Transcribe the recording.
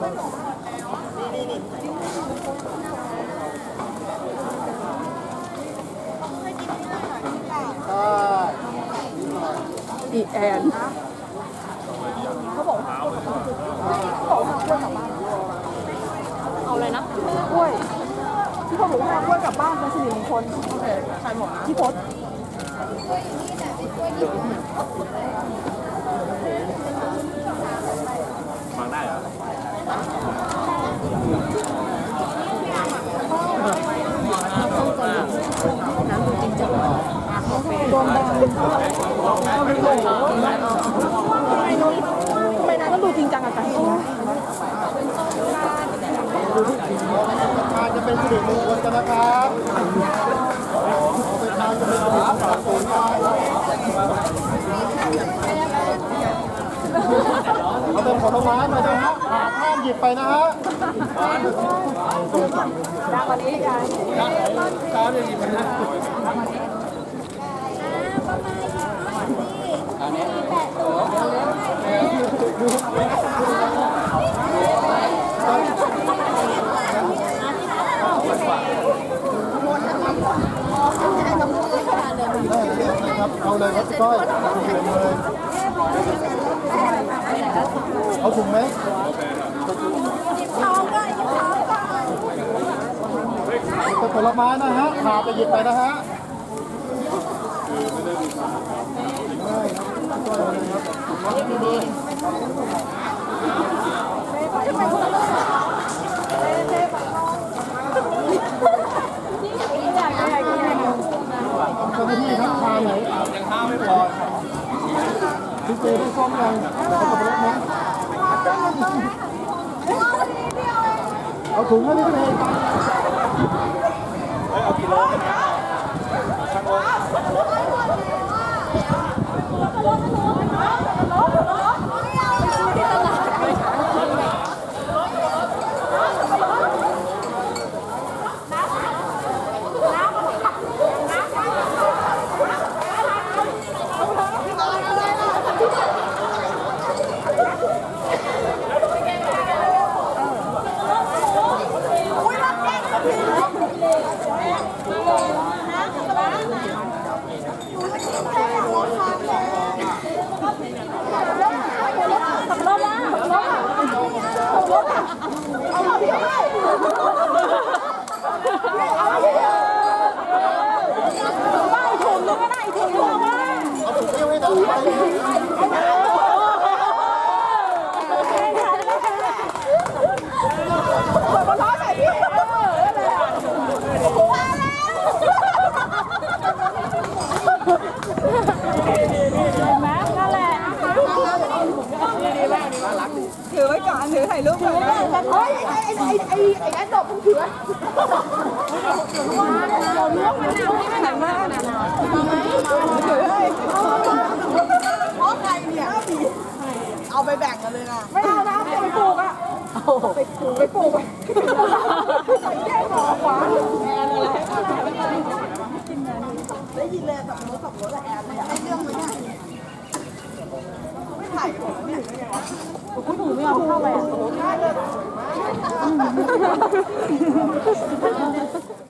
ใช่อีแอนเอาเลยนะกล้วยที่เขาบอกว่ากล้วยกลับบ้านเป็นสิริมงคลโอเคใครหมดนะที่โพสต์ฟังได้เหรอ โดนดัง ทำไมน้องทำไมน้องต้องดูจริงจังกับการกินนะทานจะเป็นสิริมงคลกันนะครับเอาไปทานจะเป็นสิริมงคลสูงได้เอาเป็นผลไม้มานะฮะห้ามหยิบไปนะฮะดังว่านี้กันช้จะหยิบนะ เอาเลยครับก้อยเอาถุงเลย เอาถุงไหมเป็นผลไม้นะฮะขาจะหยิบไปนะฮะได้ครับพี่ก้อ ยเอาเลยครับเจ้าหน้าไหนยังข้าวไม่พอพี่เจได้ซ่อมยังเอาขับรถไหมเอาถุงให้พี่เจเอากี่โลเอา ถือไว้ก่อนถือถ่ายรูปก่อนเฮ้ยไอ้ไอ้ไอ้ไอ้แอดดอกมึงถือเราเลือกมันเอาให้มันมากนะถือให้เพราะใครเนี่ยเอาไปแบ่งกันเลยนะไม่เอานะเอาไปปลูกอะไปปลูกไปปลูกใส่แก้หมอขวาแอนอะไรได้ยินเลยกับรถกับรถแอนเลย 我ม่ถึงกัน